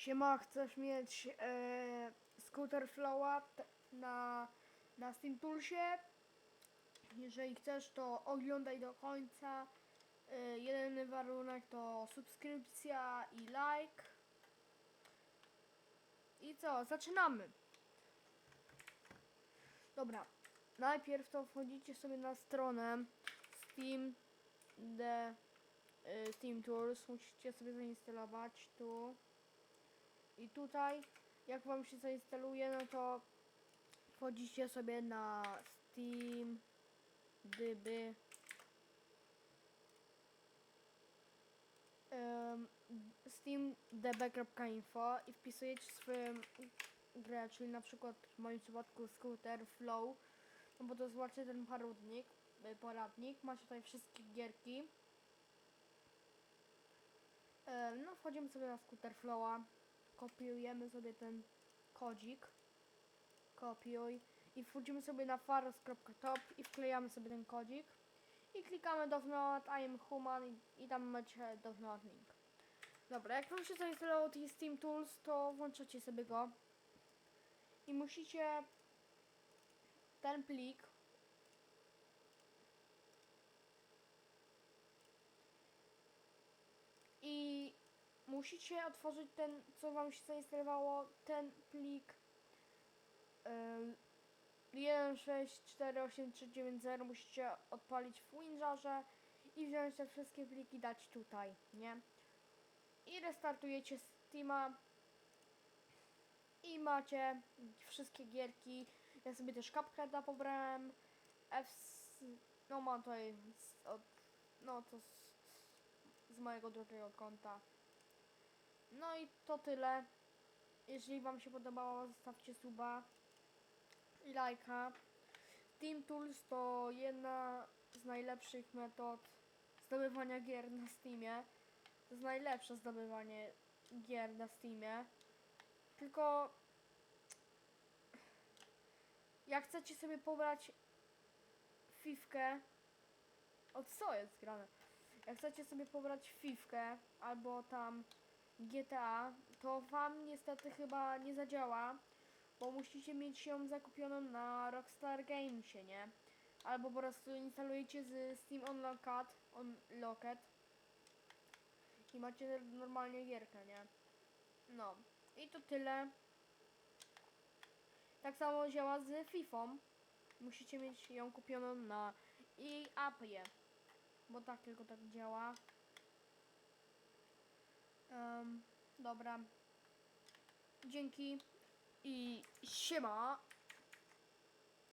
Siema, chcesz mieć e, Scooter Flowa na, na Steam Toolsie? Jeżeli chcesz, to oglądaj do końca. E, jedyny warunek to subskrypcja i like. I co? Zaczynamy. Dobra. Najpierw to wchodzicie sobie na stronę Steam the y, Steam Tools. Musicie sobie zainstalować tu. I tutaj, jak wam się zainstaluje, no to wchodzicie sobie na Steam dyby um, steamdb.info i wpisujecie swoją grę, czyli na przykład w moim przypadku Scooter Flow, no bo to jest właśnie ten parodnik, y, poradnik, macie tutaj wszystkie gierki. Em, No, wchodzimy sobie na Scooter Flowa, kopiujemy sobie ten kodzik, kopiuj. I wchodzimy sobie na faros.top i wklejamy sobie ten kodzik. I klikamy download, I am human i, i tam macie download link. Dobra, jak wam się zainstalował ten Steam Tools, to włączacie sobie go. I musicie ten plik i musicie otworzyć ten, co wam się zainstalowało, ten plik ym, 1648390 musicie odpalić w Winrarze i wziąć te wszystkie pliki dać tutaj, nie? I restartujecie Steama i macie wszystkie gierki. Ja sobie też Cupheada pobrałem. F no mam tutaj od, no to z, z mojego drugiego konta. No i to tyle. Jeżeli Wam się podobało, zostawcie suba i lajka. Team Tools to jedna z najlepszych metod zdobywania gier na Steamie. To jest najlepsze zdobywanie gier na Steamie. Tylko jak chcecie sobie pobrać fifkę o co jest grane? Jak chcecie sobie pobrać fifkę albo tam GTA, to wam niestety chyba nie zadziała, bo musicie mieć ją zakupioną na Rockstar Gamesie, nie? Albo po prostu instalujecie z Steam Unlocked, Unlocked i macie normalnie gierkę, nie? No. I to tyle. Tak samo działa z FIFA. Musicie mieć ją kupioną na e-appie. Bo tak tylko tak działa. Em, dobra. Dzięki i siema.